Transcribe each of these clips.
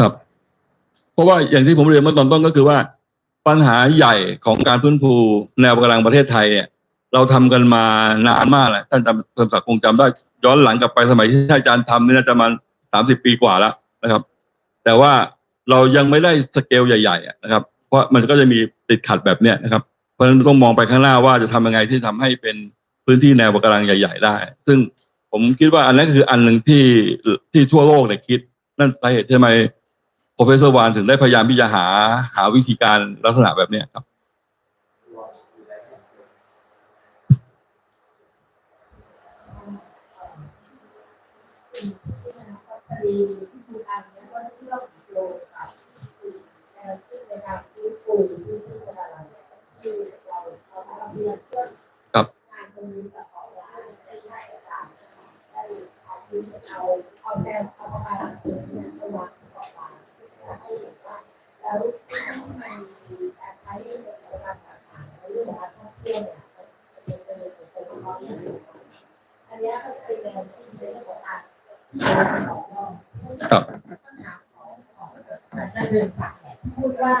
ครับ เพราะว่าอย่างที่ผมเรียนเมื่อตอนต้นก็คือว่า ปัญหาใหญ่ของการฟื้นฟูแนวการังประเทศไทยเนี่ยเราทำกันมานานมากแหละท่านจำเพิ่มศักดิ์คงจำได้ ย้อนหลังกลับไปสมัยที่อาจารย์ทำนี่น่าจะมาสามสิบปีกว่าแล้วนะครับ แต่ว่าเรายังไม่ได้สเกลใหญ่ๆนะครับ เพราะมันก็จะมีติดขัดแบบเนี้ยนะครับ เพราะฉะนั้นต้องมองไปข้างหน้าว่าจะทำยังไงที่ทำให้เป็นพื้นที่แนวการังใหญ่ ๆ ได้ ซึ่งผมคิดว่าอันนั้นคืออันหนึ่งที่ที่ทั่วโลกเนี่ยคิด นั่นสาเหตุทำไม professor วานถึงได้พยายามที่จะหาหาวิธีการลักษณะแบบเนี้ยครับมีที่คุณอันเนี่ยก็เอมโยงกับแนวคิดในการฟื้นฟูพื้นที่ปะการังที่เราเราทำเรื่องเอครับงานตรงนี้กับของเราได้ให้การได้เอาเอาแนวเอาปะการังตรงนี้ไปวางต่อไป แล้วที่มันมีการใช้ในการต่างๆในเรื่องของการท่องเที่ยวเนี่ยมันเป็นเป็นเป็นเป็นความสำคัญอันนี้ก็เป็นแนวคิดในเรื่องของการครับจะเดินผ่านเนี่ยพูดว่า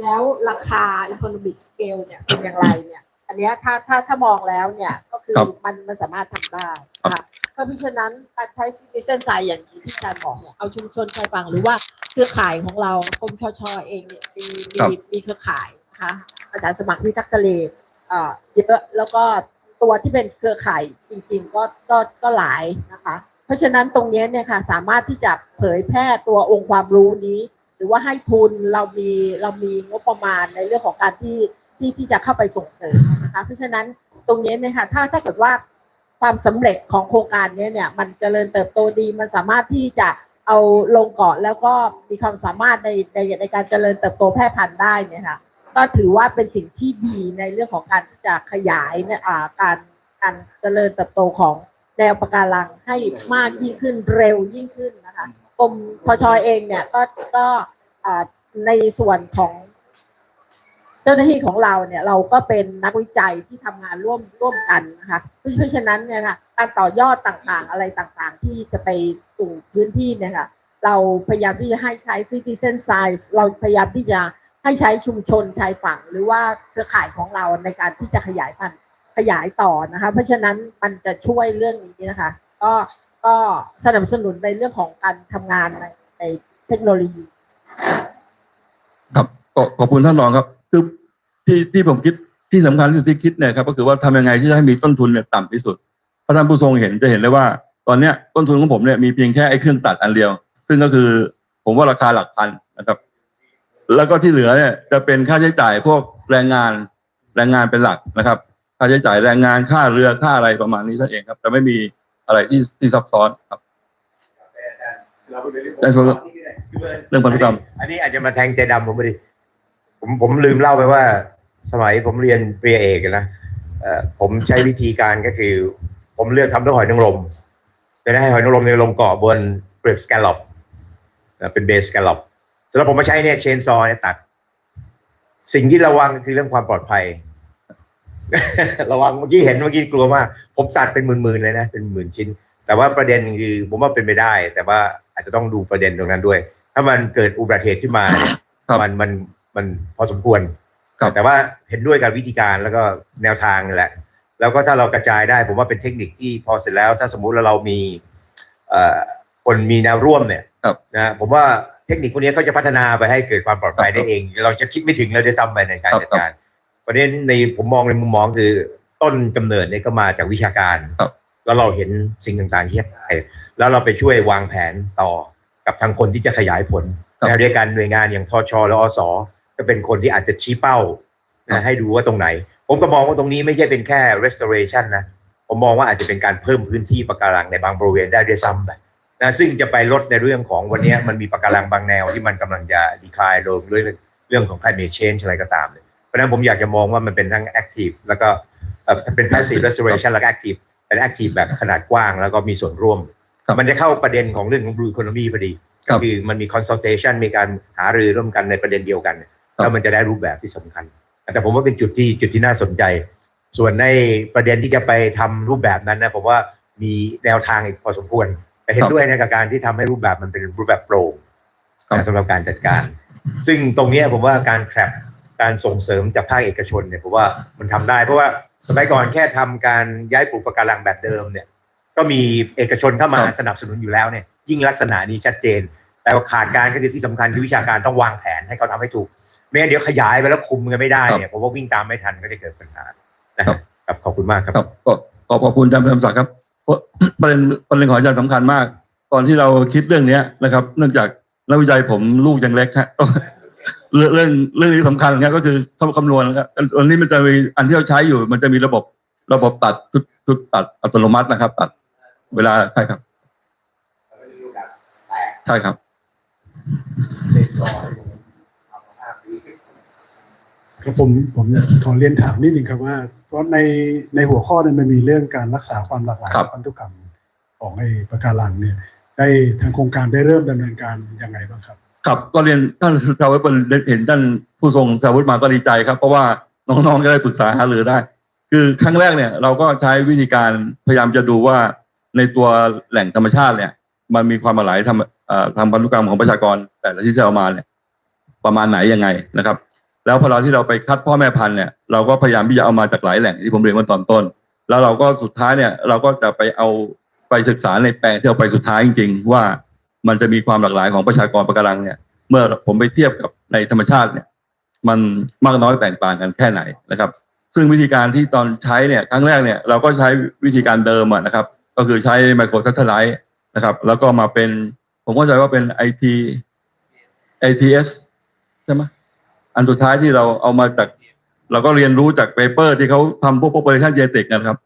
แล้วราคา economic scale เนี่ยเป็นอย่างไรเนี่ย อันเนี้ยถ้าถ้าถ้ามองแล้วเนี่ยก็คือครับมันมันสามารถทำได้นะคะ เพราะฉะนั้นการใช้ citizen science อย่างที่อาจารย์บอกเนี่ยเอาชุมชนชายฝั่งหรือว่าเครือข่ายของเรากรมชชเองเนี่ยมีครับมีมีเครือข่ายนะคะอาสาสมัครพิทักษ์ทะเลเอ่อเยอะแล้วก็ตัวที่เป็นเครือข่ายจริง ๆ ก็ก็ก็หลายนะคะ เพราะฉะนั้นตรงเนี้ยเนี่ยค่ะสามารถที่จะเผยแพร่ตัวองค์ความรู้นี้ หรือว่าให้ทุนเรามีเรามีงบประมาณในเรื่องของการที่ที่ที่จะเข้าไปส่งเสริมนะคะเพราะฉะนั้นตรงเนี้ยเนี่ยค่ะถ้าถ้าเกิดว่า ความสำเร็จของโครงการนี้เนี่ยมันเจริญเติบโตดีมันสามารถที่จะเอาลงเกาะแล้วก็มีความสามารถในในในการเจริญเติบโตแพร่พันธุ์ได้เนี่ยค่ะก็ถือว่าเป็นสิ่งที่ดีในเรื่องของการจะขยายเนี่ยอ่าการการเจริญเติบโตของแนวปะการังให้มากยิ่งขึ้นเร็วยิ่งขึ้นนะคะกรมพชเองเนี่ยก็ก็อ่าในส่วนของ เจ้าหน้าที่ของเราเนี่ยเราก็เป็นนักวิจัยที่ทำงานร่วมร่วมกันนะคะเพราะฉะนั้นเนี่ยนะการต่อยอดต่างๆ อะไรต่างๆ ที่จะไปสู่พื้นที่เนี่ยค่ะเราพยายามที่จะให้ใช้ citizen science เราพยายามที่จะให้ใช้ชุมชนชายฝั่ง หรือว่าเครือข่ายของเราในการที่จะขยายพันธุ์ขยายต่อนะคะ เพราะฉะนั้นมันจะช่วยเรื่องนี้นะคะ ก็ก็สนับสนุนในเรื่องของการทำงานในในเทคโนโลยี ครับขอบคุณท่านรองครับ คือที่ที่ผมคิดที่สำคัญที่สุดที่คิดเนี่ยครับก็คือว่าทำยังไงที่จะให้มีต้นทุนเนี่ยต่ำที่สุดถ้าท่านผู้ทรงเห็นจะเห็นเลยว่า ตอนเนี้ยต้นทุนของผมเนี่ยมีเพียงแค่ไอ้เครื่องตัดอันเดียว ซึ่งก็คือผมว่าราคาหลักพันนะครับ แล้วก็ที่เหลือเนี่ยจะเป็นค่าใช้จ่ายพวกแรงงานแรงงานเป็นหลักนะครับ ค่าใช้จ่ายแรงงานค่าเรือค่าอะไรประมาณนี้นั่นเองครับจะไม่มีอะไรที่ที่ซับซ้อนครับได้ครับเรื่องพันธุกรรม อันนี้อาจจะมาแทงใจดำผมพอดี ผมผมลืมเล่าไปว่า สมัยผมเรียนปริญญาเอกนะเอ่อผมใช้วิธีการก็คือ ผมเลือกทำด้วยหอยนางรมเป็นให้หอยนางรมในยลงเกาะบนเปลือกสแกลลอปเป็นเบสสแกลลอปสำหรับผมมาใช้เนี่ยเชนซอเนี่ยตัด สิ่งที่ระวังคือเรื่องความปลอดภัย ระวังเมื่อกี้เห็นเมื่อกี้กลัวมากผมตัดเป็นหมื่นๆเลยนะเป็นหมื่นชิ้น แต่ว่าประเด็นคือผมว่าเป็นไปได้ แต่ว่าอาจจะต้องดูประเด็นตรงนั้นด้วย ถ้ามันเกิดอุบัติเหตุขึ้นมาเนี่ยครับ มันมัน มันพอสมควรครับแต่ว่าเห็นด้วยกับวิธีการแล้วก็แนวทางนั่นแหละ แล้วก็ถ้าเรากระจายได้ ผมว่าเป็นเทคนิคที่พอเสร็จแล้ว ถ้าสมมุติว่าเรามีเอ่อคนมีแนวร่วมเนี่ยครับนะผมว่าเทคนิคพวกนี้เขาจะพัฒนาไปให้เกิดความปลอดภัยได้เอง เราจะคิดไม่ถึงเลยด้วยซ้ำไปในการครับจัดการประเด็นในผมมองในมุมมองคือต้นกำเนิดเนี่ยก็มาจากวิชาการครับแล้วเราเห็นสิ่งต่างๆที่ได้แล้วเราไปช่วยวางแผนต่อกับทางคนที่จะขยายผลครับแนวเดียวกันหน่วยงานอย่างทชและอส ก็เป็นคนที่อาจจะชี้เป้าครับนะให้ดูว่าตรงไหน ผมก็มองว่าตรงนี้ไม่ใช่เป็นแค่ restoration นะ ผมมองว่าอาจจะเป็นการเพิ่มพื้นที่ปะการังในบางบริเวณได้ด้วยซ้ำไปนะซึ่งจะไปลดในเรื่องของวันนี้มันมีปะการังบางแนวที่มันกำลังจะดีคลายลงด้วยเรื่องของ climate change อะไรก็ตามเนี่ยเพราะฉะนั้นผมอยากจะมองว่ามันเป็นทั้ง active แล้วก็เอ่อเป็น passive restoration แล้วก็ active เป็น active แบบขนาดกว้างแล้วก็มีส่วนร่วมครับมันจะเข้าประเด็นของเรื่องของ blue economy พอดีครัก็บคือมันมี consultation มีการหารือร่วมกันในประเด็นเดียวกัน แล้วมันจะได้รูปแบบที่สำคัญ แต่ผมว่าเป็นจุดที่จุดที่น่าสนใจ ส่วนในประเด็นที่จะไปทำรูปแบบนั้นนะผมว่ามีแนวทางอีกพอสมควรแต่เห็นครับด้วยในกับการที่ทำให้รูปแบบมันเป็นรูปแบบโปร่งครับนะสำหรับการจัดการ ซึ่งตรงเนี้ยผมว่าการแทร็การส่งเสริมจากภาคเอกชนเนี่ยผมว่ามันทำได้เพราะว่าสมัยก่อนแค่ทำการย้ายปลูกปะการังแบบเดิมเนี่ย ก็มีเอกชนเข้ามาครับสนับสนุนอยู่แล้วเนี่ยยิ่งลักษณะนี้ชัดเจน แต่ว่าขาดการก็คือที่สำคัญคือวิชาการต้องวางแผนให้เขาทำให้ถูก ไม่งั้นเดี๋ยวขยายไปแล้วคุมกันไม่ได้เนี่ยผมว่าวิ่งตามไม่ทันก็จะเกิดปัญหานะครับครับขอบคุณมากครับครับก็ขอบขอบคุณอาจารย์ประจำศักดิ์ครับเพราะประเด็นประเด็นของอาจารย์สำคัญมาก ตอนที่เราคิดเรื่องเนี้ยนะครับ เนื่องจากนักวิจัยผมลูกยังเล็กฮะเรื่องเรื่องเรื่องนี้สำคัญนะครับก็คือคำคำนวณนะครับอันนี้มันจะมีอันที่เราใช้อยู่ มันจะมีระบบระบบตัดชุดชุดตัดอัตโนมัตินะครับ ตัดเวลาใช่ครับใช่ครับ ครับผมผมขอเรียนถามนิดนึงครับว่า เพราะในในหัวข้อเนี่ยมันมีเรื่องการรักษาความหลากหลายครับพันธุกรรมของไอ้ปะการังเนี่ย ได้ทางโครงการได้เริ่มดำเนินการยังไงบ้างครับครับก็เรียนท่านสาวุฒิเห็นท่านผู้ทรงสาวุฒิมาก็ดีใจครับ เพราะว่าน้องๆจะได้ปรึกษาหารือได้ คือครั้งแรกเนี่ย เราก็ใช้วิธีการพยายามจะดูว่าในตัวแหล่งธรรมชาติเนี่ย มันมีความหลากหลายทำเอ่อทางพันธุกรรมของประชากรแต่ละที่จะเอามาเนี่ยประมาณไหนยังไงนะครับ แล้วพอเราที่เราไปคัดพ่อแม่พันธุ์เนี่ยเราก็พยายามที่จะเอามาจากหลายแหล่งที่ผมเรียนมาตอนต้น แล้วเราก็สุดท้ายเนี่ย เราก็จะไปเอาไปศึกษาในแปลงที่เราไปสุดท้ายจริง ๆ ว่ามันจะมีความหลากหลายของประชากรปะการังเนี่ย เมื่อผมไปเทียบกับในธรรมชาติเนี่ย มันมากน้อยแตกต่างกันแค่ไหนนะครับ ซึ่งวิธีการที่ตอนใช้เนี่ยครั้งแรกเนี่ยเราก็ใช้วิธีการเดิมะนะครับ ก็คือใช้ไมโคร s ั t เท l i t e นะครับ แล้วก็มาเป็นผมเข้าใจว่าเป็น IT ATS ใช่ไหม อันสุดท้ายที่เราเอามาจาก เราก็เรียนรู้จากเปเปอร์ ที่เขาทำพวก population genetic นะครับ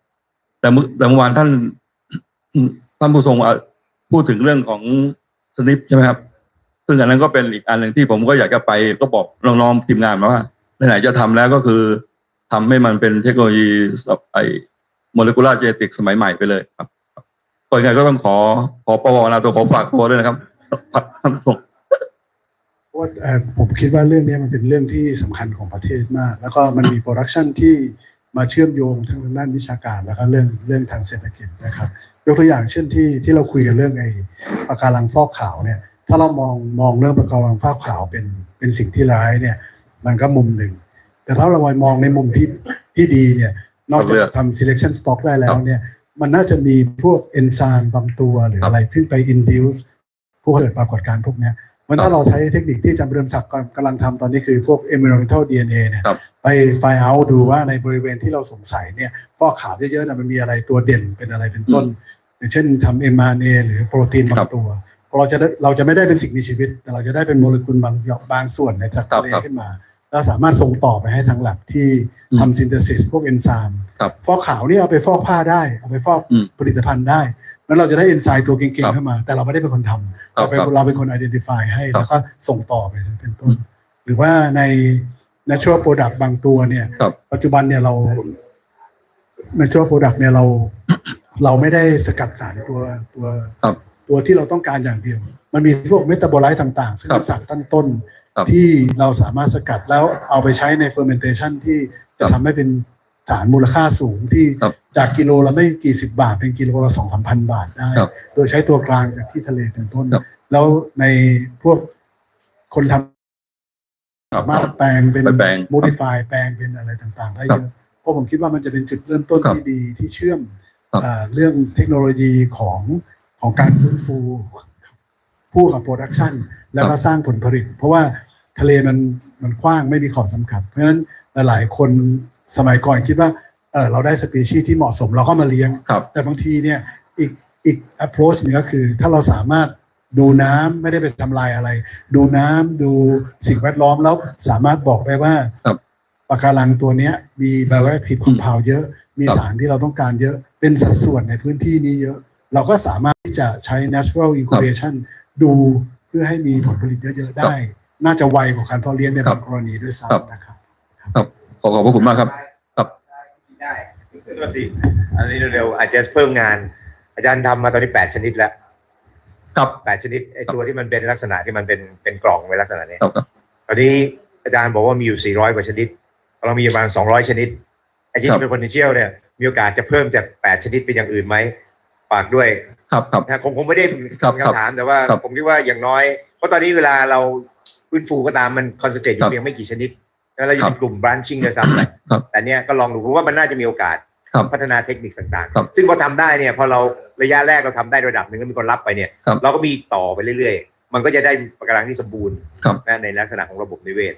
แต่เมื่อแต่เมื่อวานท่านท่านผู้ทรงพูดถึงเรื่องของสนิปใช่ไหมครับ ซึ่งอันนั้นก็เป็นอีกอันหนึ่งที่ผมก็อยากจะไปก็บอกน้องๆทีมงานมาว่าไหนจะทำแล้วก็คือทำให้มันเป็นเทคโนโลยีแบบไอโมเลกุลาร์เจติกสมัยใหม่ไปเลยครับก็ยังไงก็ต้องขอขอปวนาตัวขอฝากตัวด้วยนะครับท่านผู้ชมเพราะ ว่าเอ่อผมคิดว่าเรื่องนี้มันเป็นเรื่องที่สำคัญของประเทศมาก แล้วก็มันมีโปรดักชันที่มาเชื่อมโยงทั้งด้านวิชาการแล้วก็เรื่องเรื่องทางเศรษฐกิจนะครับยกตัวอย่างเช่นที่ที่เราคุยกันเรื่องไอ้ปะการังฟอกขาวเนี่ยถ้าเรามองมองเรื่องปะการังฟอกขาวเป็นเป็นสิ่งที่ร้ายเนี่ยมันก็มุมหนึ่ง แต่ถ้าเรามองในมุมที่ที่ดีเนี่ยนอกจากทำ selection stock ได้แล้วเนี่ยมันน่าจะมีพวกเอนไซม์บางตัวหรืออะไรที่ไป induce พวกเกิดปรากฏการณ์พวกเนี้ย มันถ้าเราใช้เทคนิคที่อาจารย์เริมศักดิ์กำลังทำตอนนี้คือพวก environmental DNA เนี่ยครับ ไปไฟเอาดูว่าในบริเวณที่เราสงสัยเนี่ยฟอกขาวเยอะๆนะมันมีอะไรตัวเด่นเป็นอะไรเป็นต้น อย่างเช่นทำ mRNA หรือโปรตีนบาครังบตัว เราจะได้เราจะไม่ได้เป็นสิ่งมีชีวิต แต่เราจะได้เป็นโมเลกุลบางบางส่วนในจากทะเลครับขึ้นมาแล้วสามารถส่งต่อไปให้ทางแลบที่อืมทำซินเทซิสพวกเอนไซม์ครับฟอกขาวนี่เอาไปฟอกผ้าได้ เอาไปฟอกอืมผลิตภัณฑ์ได้ แล้วเราจะได้เอนไซม์ตัวเก่ครังบๆเข้ามา แต่เราไม่ได้เป็นคนทำครับเราเป็นครับเราเป็นคน identify ให้ครับแล้วก็ส่งต่อไปเป็นต้อืนมหรือว่าใน natural product บางตัวเนี่ยครับปัจจุบันเนี่ยเรา natural product เนี่ยเรา เราไม่ได้สกัดสารตัวตัวครับตัวที่เราต้องการอย่างเดียว มันมีพวกเมตาบอไลต์ต่างๆซึ่งครับเป็นสารตั้งต้นครับที่เราสามารถสกัดแล้วเอาไปใช้ใน fermentation ที่จะครับทำให้เป็น สารมูลค่าสูงที่ครับจากกิโลละไม่กี่สิบบาท เป็นกิโลละสองสามพันบาทได้ครับโดยใช้ตัวกลางจากที่ทะเลเป็นต้นครับแล้วในพวกคนทำครับสามารถแปลงเป็นไปแปลง modify แปลงเป็นอะไรต่างๆ ได้ครับเยอะเพราะผมคิดว่ามันจะเป็นจุดเริ่มต้นครับที่ดีที่เชื่อมครับเอ่อเรื่องเทคโนโลยีของของการฟื้นฟูผู้กับโปรดักชันแล้วก็สร้างผลผลิต เพราะว่าทะเลมันมันกว้างไม่มีขอบจำกัด เพราะฉะนั้นหลายๆคน สมัยก่อนคิดว่าเออเราได้สปีชีส์ที่เหมาะสมเราก็มาเลี้ยงครับแต่บางทีเนี่ยอีกอีก approach หนึงก็คือ ถ้าเราสามารถดูน้ำไม่ได้ไปทำลายอะไร ดูน้ำดูสิ่งแวดล้อมแล้วสามารถบอกได้ว่าครับปะการังตัวเนี้ย มี bioactive compound เยอะ มีครับสารที่เราต้องการเยอะ เป็นสัดส่วนในพื้นที่นี้เยอะ เราก็สามารถที่จะใช้ natural incubation ดูเพื่อให้มีผลผลิตเยอะ ๆ ได้ น่าจะไวกว่าการเพาะเลี้ยงในครับบางกรณีด้วยครับซ้ำนะครับข อขอบพระคุณมากครับครับ ได้โทษทีอันนี้เร็วๆอาจจะเพิ่มงาน อาจารย์ทำมาตอนนี้แปดชนิดแล้วครับแปดชนิดไอตัวที่มันเป็นลักษณะที่มันเป็นเป็นกล่องเป็นลักษณะนี้ครับครับ ตอนนี้อาจารย์บอกว่ามีอยู่400กว่าชนิด เรามีประมาณ200ชนิดไอ้ที่ครับเป็น potential เนี่ยมีโอกาสจะเพิ่มจาก8ชนิดเป็นอย่างอื่นไหมฝากด้วย ครับครับ นะคงคงไม่ได้เป็นครับคำถามแต่ว่าครับผมคิดว่าอย่างน้อย เพราะราะตอนนี้เวลาเราฟื้นฟูก็ตามมันคอนเซนเทรตอครัยู่บ เพียงไม่กี่ชนิด แล้วเราอยู่ครับในกลุ่ม branching เลยซ้ำไปครับ แต่เนี้ยก็ลองดูผมว่ามันน่าจะมีโอกาสครับพัฒนาเทคนิคต่างครับๆ ซึ่งพอทำได้เนี่ยพอเราระยะแรกเราทำได้ระดับหนึ่งก็มีคนรับไปเนี่ย ครับ เราก็มีต่อไปเรื่อยๆ มันก็จะได้ปะการังที่สมบูรณ์ครับ นะในลักษณะของระบบนิเวศ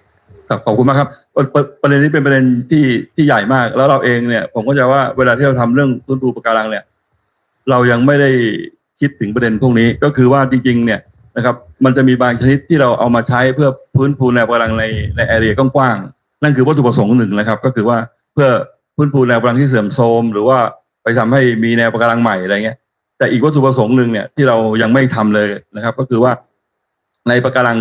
ครับขอบคุณมากครับประประประเด็นนี้เป็นประเด็นที่ที่ใหญ่มาก แล้วเราเองเนี่ย ผมก็จะว่าเวลาที่เราทำเรื่องฟื้นฟูปะการังเนี่ย เรายังไม่ได้คิดถึงประเด็นพวกนี้ก็คือว่าจริง ๆ เนี่ยนะครับ มันจะมีบางชนิดที่เราเอามาใช้เพื่อ ฟื้นฟูแนวปะการังในในแอเรียกว้างๆนั่นคือวัตถุประสงค์หนึ่งนะครับ ก็คือว่าเพื่อฟื้นฟูแนวปะการังที่เสื่อมโทรมหรือว่าไปทำให้มีแนวการังใหม่อะไรเงี้ย แต่อีกวัตถุประสงค์หนึ่งเนี่ยที่เรายังไม่ทำเลยนะครับ ก็คือว่าในปะการัง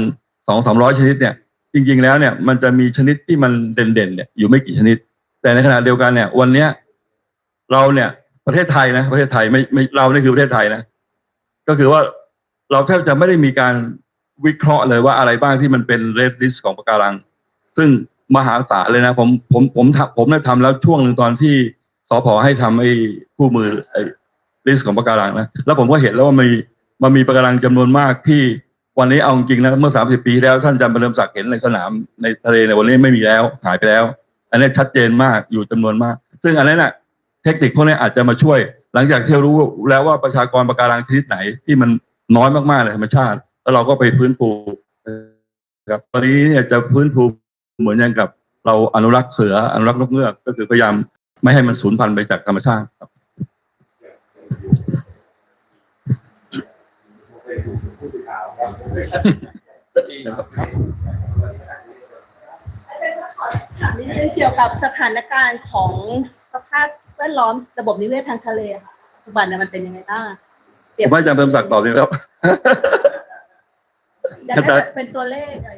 สองสามร้อยชนิดเนี่ย จริง ๆ แล้วเนี่ยมันจะมีชนิดที่มันเด่นๆเนี่ยอยู่ไม่กี่ชนิด แต่ในขณะเดียวกันเนี่ย วันเนี้ยเราเนี่ยประเทศไทยนะ ประเทศไทยไม่ไม่เราเนี่ยคือประเทศไทยนะ ก็คือว่าเราแทบจะไม่ได้มีการ วิเคราะห์เลยว่าอะไรบ้างที่มันเป็นเรดลิสของปะการัง ซึ่งมหาศาลเลยนะ ผมผมผมทำผมได้ทำแล้วช่วงหนึ่งตอนที่สพให้ทำไอ้คู่มือไอ้ลิสต์ของปะการังนะแล้วผมก็เห็นแล้วว่ามีมันมีปะการังจำนวนมากที่วันนี้เอาจริงนะเมื่อสามสิบปีแล้วท่านจำเป็นเริ่มศักดิ์เห็นในสนามในทะเลในวันนี้ไม่มีแล้วหายไปแล้ว อันนี้ชัดเจนมากอยู่จำนวนมาก ซึ่งอันนั้นน่ะเทคนิคพวกนี้อาจจะมาช่วย หลังจากที่เรารู้แล้วว่าประชากรปะการังชนิดไหนที่มันน้อยมากๆในธรรมชาติ แล้วเราก็ไปฟื้นฟูครับตอนนี้เนี่ยจะฟื้นฟูเหมือนอย่างกับ เราอนุรักษ์เสืออนุรักษ์นกเงือก ก็คือพยายามไม่ให้มันสูญพันธุ์ไปจากธรรมชาติครับถามนิดนึงเกี่ยวกับสถานการณ์ของสภาพแวดล้อมระบบนิเวศทางทะเลค่ะปัจจุบันเนี่ยมันเป็นยังไงบ้างเปรีผยบมให้อาจารย์เพิ่มศักดิ์ตอบดีครับ อยากได้แบบเป็นตัวเลขอะไร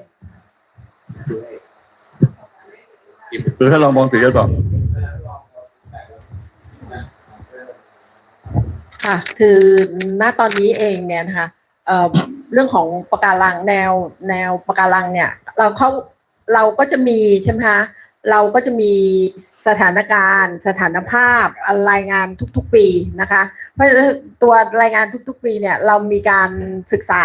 หรือถ้าลองมองสีจะตอบค่ะ คือณตอนนี้เองเนี่ยนะคะเอ่อเรื่องของปะการังแนวแนวปะการังเนี่ย เราเข้าเราก็จะมีใช่ไหมคะเราก็จะมีสถานการณ์ สถานภาพรายงานทุกๆปีนะคะ เพราะฉะนั้นตัวรายงานทุกๆปีเนี่ยเรามีการศึกษา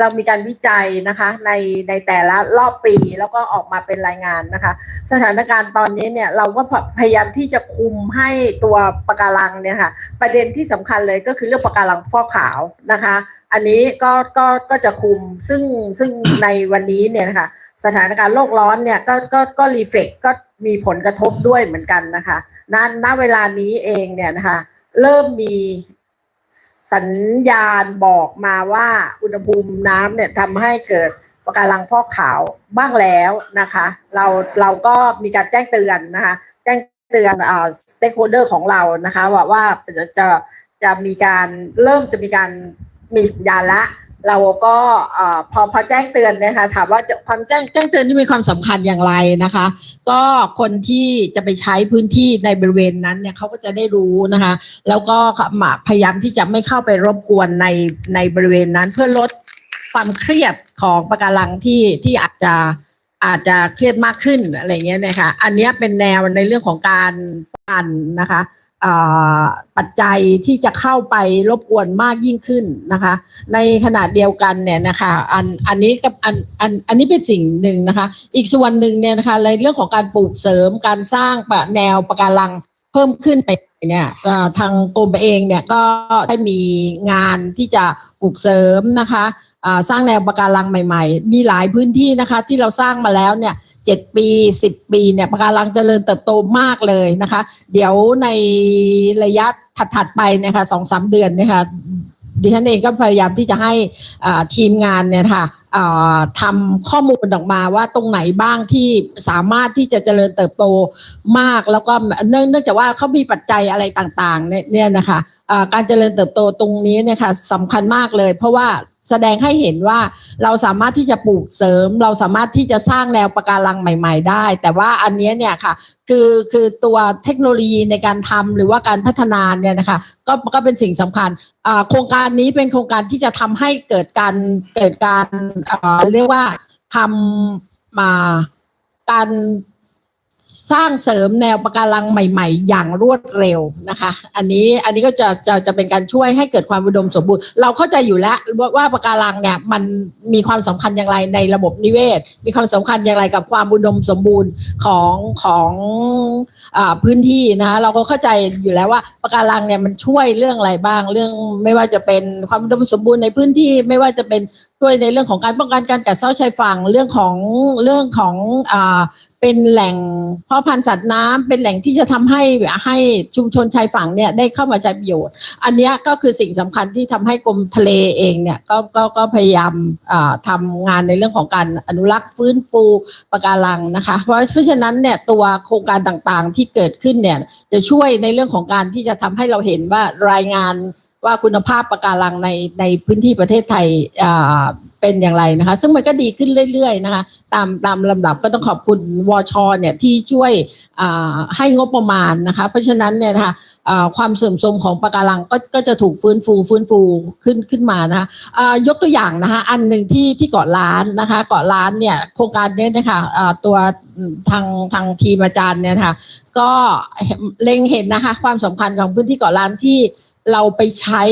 เรามีการวิจัยนะคะในในแต่ละรอบปีแล้วก็ออกมาเป็นรายงานนะคะ สถานการณ์ตอนนี้เนี่ยเราก็พยายามที่จะคุมให้ตัวปะการังเนี่ยค่ะประเด็นที่สำคัญเลยก็คือเรื่องปะการังฟอกขาวนะคะ อันนี้ก็ก็ก็จะคุมซึ่งซึ่งในวันนี้เนี่ยนะคะสถานการณ์โลกร้อนเนี่ยก็ก็ก็รีเฟกก็มีผลกระทบด้วยเหมือนกันนะคะณณเวลานี้เองเนี่ยนะคะเริ่มมี สัญญาณบอกมาว่าอุณหภูมิน้ำเนี่ยทำให้เกิดปะการังฟอกขาวบ้างแล้วนะคะ เราเราก็มีการแจ้งเตือนนะคะ แจ้งเตือนอ่าสเต็คโคเดอร์ของเรานะคะว่าว่าจะจะจะมีการเริ่มจะมีการมีสัญญาณละ เราก็พอพอแจ้งเตือนนะคะถามว่าความแจ้งแจ้งเตือนที่มีความสำคัญอย่างไรนะคะ ก็คนที่จะไปใช้พื้นที่ในบริเวณนั้นเนี่ยเขาก็จะได้รู้นะคะ แล้วก็พยายามที่จะไม่เข้าไปรบกวนในในบริเวณนั้นเพื่อลดความเครียดของประการังที่ที่อาจจะอาจจะเครียดมากขึ้นอะไรเงี้ยนะคะ อันนี้เป็นแนวในเรื่องของการปั่นนะคะ ปัจจัยที่จะเข้าไปรบกวนมากยิ่งขึ้นนะคะ ในขณะเดียวกันเนี่ยนะคะอันอันนี้กับอันอันอันนี้เป็นสิ่งหนึ่งนะคะ อีกส่วนหนึ่งเนี่ยนะคะในเรื่องของการปลูกเสริมการสร้างแนวประการังเพิ่มขึ้นไปเนี่ยทางกรมเองเนี่ยก็ได้มีงานที่จะปลูกเสริมนะคะสร้างแนวปะการังใหม่ ๆ มีหลายพื้นที่นะคะที่เราสร้างมาแล้วเนี่ย เจ็ดปีสิบปีเนี่ยปะการังเจริญเติบโตมากเลยนะคะ เดี๋ยวในระยะถัดๆไปนะคะสองสามเดือนนะคะดิฉันเองก็พยายามที่จะให้ทีมงานเนี่ยค่ะทำข้อมูลออกมาว่าตรงไหนบ้างที่สามารถที่จะเจริญเติบโตมาก แล้วก็เนื่องจากว่าเขามีปัจจัยอะไรต่างๆเนี่ยนะคะการเจริญเติบโตตรงนี้เนี่ยค่ะสำคัญมากเลย เพราะว่า แสดงให้เห็นว่าเราสามารถที่จะปลูกเสริม เราสามารถที่จะสร้างแนวปะการังใหม่ ๆ ได้ แต่ว่าอันนี้เนี่ยค่ะคือคือตัวเทคโนโลยีในการทำหรือว่าการพัฒนาเนี่ยนะคะก็ก็เป็นสิ่งสำคัญโครงการนี้เป็นโครงการที่จะทำให้เกิดการเกิดการเรียกว่าทำมาการ สร้างเสริมแนวปะการังใหม่ ๆ อย่างรวดเร็วนะคะ อันนี้อันนี้ก็จะจะจะเป็นการช่วยให้เกิดความอุดมสมบูรณ์ เราเข้าใจอยู่แล้วว่าปะการังเนี่ยมันมีความสำคัญอย่างไรในระบบนิเวศ มีความสำคัญอย่างไรกับความอุดมสมบูรณ์ของของอพื้นที่นะคะเราก็เข้าใจอยู่แล้วว่าปะการังเนี่ยมันช่วยเรื่องอะไรบ้างเรื่องไม่ว่าจะเป็นความอุดมสมบูรณ์ในพื้นที่ไม่ว่าจะเป็นช่วยในเรื่องของการป้องกันการกัดเซาะชายฝั่งเรื่องของเรื่องของอ่าเป็นแหล่งเพาะพันธุ์สัตว์น้ำเป็นแหล่งที่จะทำให้ให้ชุมชนชายฝั่งเนี่ยได้เข้ามาใช้ประโยชน์ อันนี้ก็คือสิ่งสำคัญที่ทำให้กรมทะเลเองเนี่ยก็ก็ก็พยายามอ่าทำงานในเรื่องของการอนุรักษ์ฟื้นฟูปะการังนะคะ เพราะเพราะฉะนั้นเนี่ยตัวโครงการต่างๆที่เกิดขึ้นเนี่ยจะช่วยในเรื่องของการที่จะทำให้เราเห็นว่ารายงาน ว่าคุณภาพปะการังในในพื้นที่ประเทศไทยอ่าเป็นอย่างไรนะคะ ซึ่งมันก็ดีขึ้นเรื่อยๆนะคะ ตามตามลำดับก็ต้องขอบคุณวชเนี่ยที่ช่วยอ่าให้งบประมาณนะคะ เพราะฉะนั้นเนี่ยนะคะอ่าความเสื่อมโทรมของปะการังก็ก็จะถูกฟื้นฟูฟื้นฟูขึ้นขึ้นมานะคะอ่ายกตัวอย่างนะคะ อันหนึ่งที่ที่เกาะล้านนะคะ เกาะล้านเนี่ยโครงการเนี้นะคะอ่าตัวทางทางทีมอาจารย์เนี่ยนะคะก็เล็งเห็นนะคะ ความสำคัญของพื้นที่เกาะล้านที่ เราไปใช้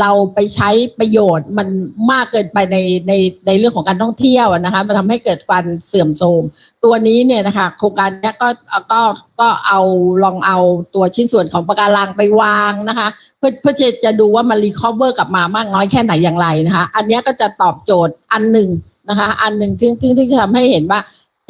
เราไปใช้ประโยชน์มันมากเกินไปในในในเรื่องของการท่องเที่ยวอะนะคะมันทำให้เกิดการเสื่อมโทรมตัวนี้เนี่ยนะคะโครงการนี้ก็ก็ก็เอาลองเอาตัวชิ้นส่วนของปะการังไปวางนะคะ เพื่อเพื่อจะจะดูว่ามันรีคอเวอร์กลับมามากน้อยแค่ไหนอย่างไรนะคะ อันนี้ก็จะตอบโจทย์อันหนึ่งนะคะ อันหนึ่งซึ่งซึ่งซึ่งจะทำให้เห็นว่า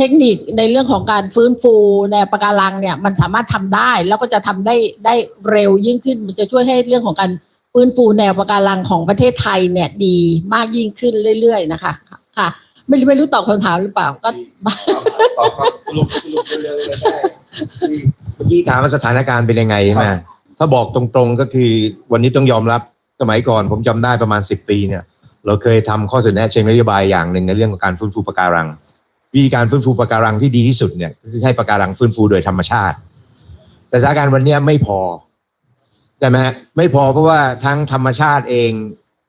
เทคนิคในเรื่องของการฟื้นฟูในปะการังเนี่ยมันสามารถทำได้แล้วก็จะทำได้ได้เร็วยิ่งขึ้น มันจะช่วยให้เรื่องของการฟื้นฟูแนวปะการังของประเทศไทยเนี่ยดีมากยิ่งขึ้นเรื่อย ๆ นะคะค่ะ ไม่รู้ไม่รู้ตอบคำถามหรือเปล่าก็ตอบครับสรุปสรุปเร็วๆเลยได้เมื่อกี้ถามว่าสถานการณ์เป็นยังไงใช่ไหมถ้าบอกตรงๆก็คือวันนี้ต้องยอมรับสมัยก่อนผมจำได้ประมาณสิบปีเนี่ย เราเคยทำข้อเสนอแนะเชิงนโยบายอย่างหนึ่งในเรื่องของการฟื้นฟูปะการัง วิธีการฟื้นฟูปะการังที่ดีที่สุดเนี่ยก็คือให้ปะการังฟื้นฟูโดยธรรมชาติ แต่สถานการณ์วันนี้ไม่พอใช่ไหมไม่พอเพราะว่าทั้งธรรมชาติเอง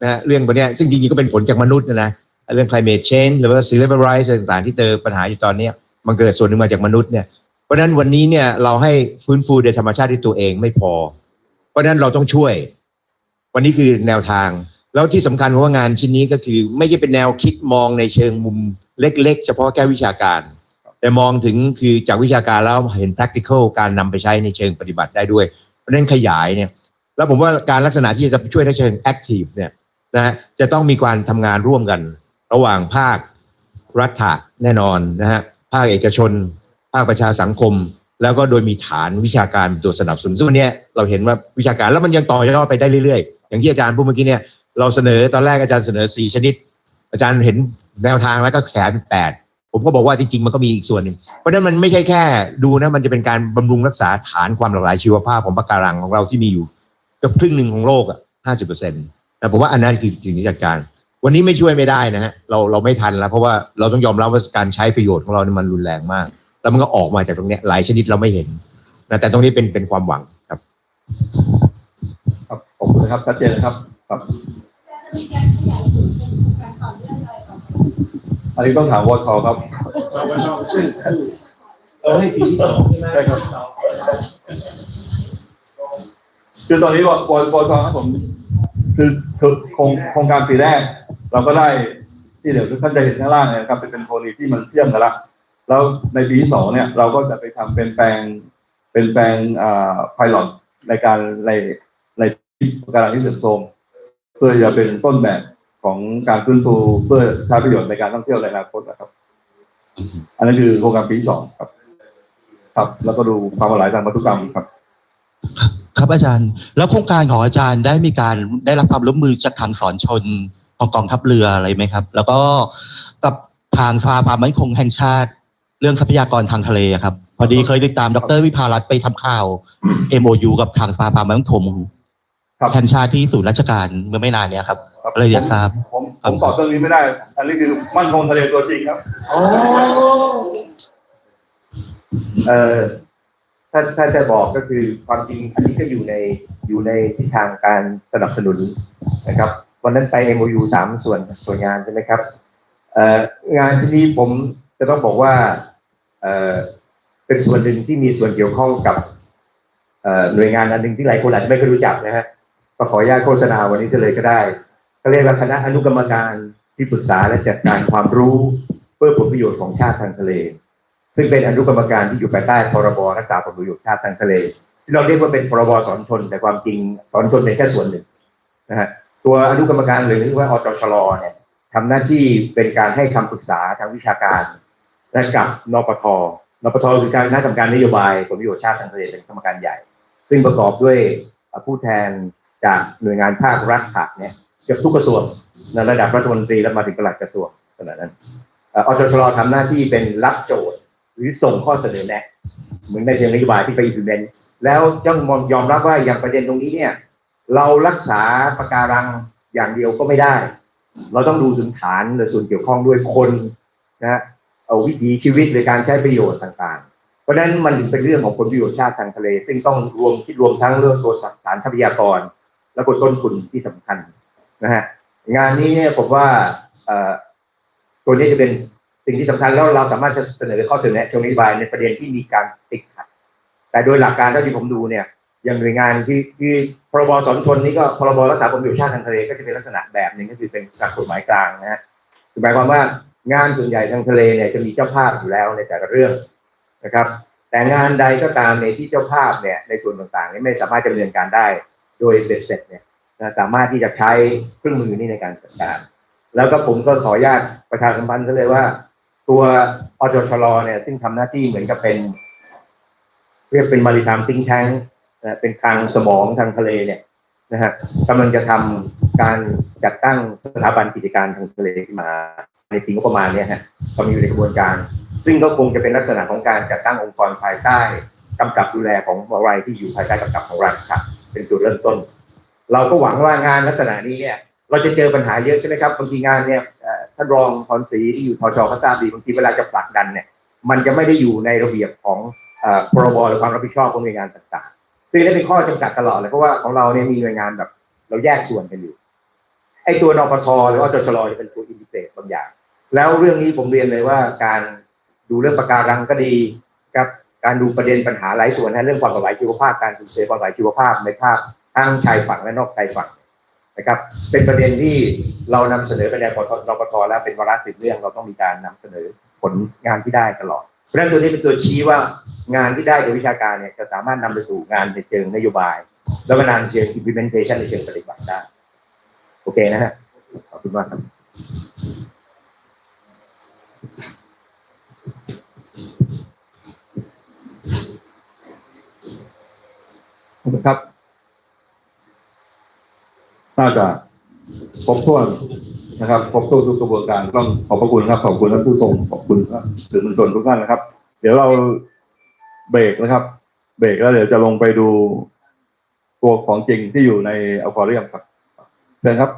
นะเรื่องพวกเนี้ซึ่งจริงๆก็เป็นผลจากมนุษย์นะนะเรื่อง climate change หรือว่า sea level rise ต่างๆ ที่เจอปัญหาอยู่ตอนนี้มันเกิดส่วนหนึ่งมาจากมนุษย์เนี่ยเพราะฉะนั้นวันนี้เนี่ยเราให้ฟื้นฟูโดยธรรมชาติที่ตัวเองไม่พอ เพราะฉะนั้นเราต้องช่วย วันนี้คือแนวทาง แล้วที่สำคัญเพราะว่างานชิ้นนี้ก็คือ ไม่ใช่เป็นแนวคิดมองในเชิงมุม เล็กๆ เฉพาะแค่วิชาการ แต่มองถึงคือจากวิชาการแล้วเห็น practical การนำไปใช้ในเชิงปฏิบัติได้ด้วย เพราะนั้นขยายเนี่ยแล้วผมว่าการลักษณะที่จะช่วยในเชิง active เนี่ยนะฮะจะต้องมีการทำงานร่วมกัน ระหว่างภาครัฐะแน่นอนนะฮะภาคเอกชน ภาคประชาสังคม แล้วก็โดยมีฐานวิชาการเป็นตัวสนับสนุนซึ่งวันเนี้ยเราเห็นว่าวิชาการแล้วมันยังต่อยอดไปได้เรื่อยๆ อย่างที่อาจารย์พูดเมื่อกี้เนี่ยเราเสนอตอนแรกอาจารย์เสนอสี่ชนิด อาจารย์เห็นแนวทางแล้วก็แขนเป็นแปดผมก็บอกว่าจริงๆมันก็มีอีกส่วนหนึ่งเพราะนั้นมันไม่ใช่แค่ดูนะมันจะเป็นการบำรุงรักษาฐานความหลากหลายชีวภาพของปะการังของเราที่มีอยู่เกือบครึ่งหนึ่งของโลกอะห้าสิบเปอร์เซ็นต์แต่ผมว่าอันนั้นคือสิ่งที่จัดการ วันนี้ไม่ช่วยไม่ได้นะฮะเราเราไม่ทันแล้ว เพราะว่าเราต้องยอมรับว่าการใช้ประโยชน์ของเราเนี่ยมันรุนแรงมาก แล้วมันก็ออกมาจากตรงนี้หลายชนิดเราไม่เห็นนะแต่ตรงนี้เป็นเป็นความหวังครับ ครับขอบคุณนะครับชัดเจนนะครับ ครับอันนี้ต้องถามวอทครับเออให้ปีที่สองใช่ไหมใช่ครับ คือตอนนี้วอวอวอทครับผมคือคือโครงโครงการปีแรก เราก็ได้ที่เดี๋ยวทุกท่านจะเห็นข้างล่างเนี่ยนะครับเป็นโครงการที่มันเชื่อมกันละแล้วในปีที่สองเนี่ย เราก็จะไปทำเป็นแปลงเป็นแปลงอ่าไพลอตในการในในการที่เสื่อมโทรมเพื่อจะเป็นต้นแบบของการฟื้นฟูเพื่อใช้ประโยชน์ในการท่องเที่ยวในอนาคตนะครับ อันนั้นคือโครงการปีสองครับ ครับ แล้วก็ดูความหลากหลายทางวัตถุกรรมครับ ครับอาจารย์ แล้วโครงการของอาจารย์ได้มีการได้รับความร่วมมือจากทางสอนชนของกองทัพเรืออะไรไหมครับ แล้วก็กับทางสภาความมั่นคงแห่งชาติ เรื่องทรัพยากรทางทะเลครับ พอดีเคยติดตามดรวิภารัตไปทำข่าว MOU กับทางสภาความมั่นคง ครับแห่งชาติที่ศูนย์ราชการเมื่อไม่นานเนี้ยครับครับเลยอยากทราบ ผมผมตอบเรื่องนี้ไม่ได้ อันนี้คือมั่นคงทะเลตัวจริงครับเอ่อถ้าถ้าจะบอกก็คือความจริงอันนี้ก็อยู่ในอยู่ในทิศทางการสนับสนุนนะครับ วันนั้นไป MOU สามส่วนส่วนงานใช่ไหมครับเอ่องานที่นี้ผมจะต้องบอกว่าเอ่อเเป็นส่วนหนึ่งที่มีส่วนเกี่ยวข้องกับเอ่อหน่วยงานอันหนึ่งที่หลายคนอาจจะไม่เคยรู้จักนะฮะ ก็ขออนุญาตโฆษณาวันนี้เฉลยก็ได้เขาเรียกว่าคณะอนุกรรมการที่ปรึกษาและจัดการความรู้เพื่อผลประโยชน์ของชาติทางทะเล ซึ่งเป็นอนุกรรมการที่อยู่ภายใต้พรบรักษาผลประโยชน์ชาติทางทะเล ที่เราเรียกว่าเป็นพรบสอนชนแต่ความจริงสอนชนเป็นแค่ส่วนหนึ่งนะฮะตัวอนุกรรมการหรือเรียกว่าอจชลเนี่ยทำหน้าที่เป็นการให้คำปรึกษาทางวิชาการ และกับนปทนปทคือการคณะกรรมการนโยบายผลประโยชน์ชาติทางทะเลเป็นกรรมการใหญ่ ซึ่งประกอบด้วยผู้แทน จากหน่วยงานภาครัฐค่ะเนี่ยเกือบทุกกระทรวงในระดับรัฐมนตรีและมาถึงปลัดกระทรวงขนาดนั้นอออจชลทำหน้าที่เป็นรับโจทย์หรือส่งข้อเสนอแนะเหมือนในเชิงนโยบายที่ไป implement แล้วต้องยอมรับว่าอย่างประเด็นตรงนี้เนี่ย เรารักษาปะการังอย่างเดียวก็ไม่ได้ เราต้องดูถึงฐานหรือส่วนเกี่ยวข้องด้วยคนนะเอาวิถีชีวิตในการใช้ประโยชน์ต่างๆ เพราะฉะนั้นมันถึงเป็นเรื่องของผลประโยชน์ชาติทางทะเล ซึ่งต้องรวมคิดรวมทั้งเรื่องตัวสารทรัพยากร และก็ต้นทุนที่สำคัญนะฮะงานนี้เนี่ยผมว่าเอ่อตัวนี้จะเป็นสิ่งที่สำคัญแล้วเราสามารถจะเสนอข้อเสนอแนะเชิงนโยบายในประเด็นที่มีการติดขัด แต่โดยหลักการเท่าที่ผมดูเนี่ยอย่างหน่วยงานที่ที่พรบสอนชนนี้ก็พรบรักษาผลประโยชน์ชาติทางทะเลก็จะเป็นลักษณะแบบหนึ่งก็คือเป็นการกฎหมายกลางนะฮะคือหมายความว่างานส่วนใหญ่ทางทะเลเนี่ยจะมีเจ้าภาพอยู่แล้วในแต่ละเรื่องนะครับ แต่งานใดก็ตามในที่เจ้าภาพเนี่ยในส่วนต่างๆนี่ไม่สามารถดำเนินการได้ โดยเบ็ดเสร็จเนี่ยนะสามารถที่จะใช้เครื่องมือนี้ในการจัดการ แล้วก็ผมก็ขออนุญาตประชาสัมพันธ์เลยว่า ตัวอจชลเนี่ย ซึ่งทำหน้าที่เหมือนกับเป็น เรียกเป็นมาริทามซิงแทงเป็นคลังสมองทางทะเลเนี่ยนะฮะกำลังจะทำการจัดตั้งสถาบันกิจการทางทะเลขึ้นมาในปีงบประมาณเนี่ยฮะกำลังอยู่ในกระบวนการ ซึ่งก็คงจะเป็นลักษณะของการจัดตั้งองค์กรภายใต้กำกับดูแลของอะไรที่อยู่ภายใต้กำกับของรัฐครับ ดเริ่มต้น เราก็หวังว่างานลักษณะนี้เนี่ยเราจะเจอปัญหาเยอะใช่ไหมครับบางทีงานเนี่ยท่านรองพรศรีที่อยู่ทชเขาทราบดีบางทีเวลาจะผลักดันเนี่ยมันจะไม่ได้อยู่ในระเบียบของเอ่อพรบหรือความรับผิดชอบของหน่วยงานต่างๆซึ่งนี่เป็นข้อจำกัดตลอดเลยเพราะว่าของเราเนี่ยมีหน่วยงานแบบ เราแยกส่วนกันอยู่ไอ้ตัวนปทหรือว่าจชลจะเป็นตัวอินดิเ e ตบางอย่าง แล้วเรื่องนี้ผมเรียนเลยว่าการดูเรื่องประการังก็ดีครับ การดูประเด็นปัญหาหลายส่วนนะเรื่องความหลากหลายชีวภาพการสูญเสียความหลากหลายชีวภาพในภาพทั้งชายฝั่งและนอกชายฝั่งนะครับ เป็นประเด็นที่เรานำเสนอไปในปทนปทแล้วเป็นวาระสิบเรื่องเราต้องมีการนำเสนอผลงานที่ได้ตลอด เพราะฉะนั้นตัวนี้เป็นตัวชี้ว่างานที่ได้โดยวิชาการเนี่ยจะสามารถนำไปสู่งานในเชิงนโยบาย แล้วก็งานในเชิง implementation ในเชิงปฏิบัติได้ โอเคนะฮะขอบคุณมากครับ นะครับ น่าจะครบถ้วนนะครับครบถ้วนทุกกระบวนการต้องขอบพระคุณครับ ขอบคุณท่านผู้ชมขอบคุณครับสื่อมวลชนทุกท่านนะครับ เดี๋ยวเราเบรกนะครับ เบรกแล้วเดี๋ยวจะลงไปดูตัวของจริงที่อยู่ในอควาเรียมครับเชิญครับ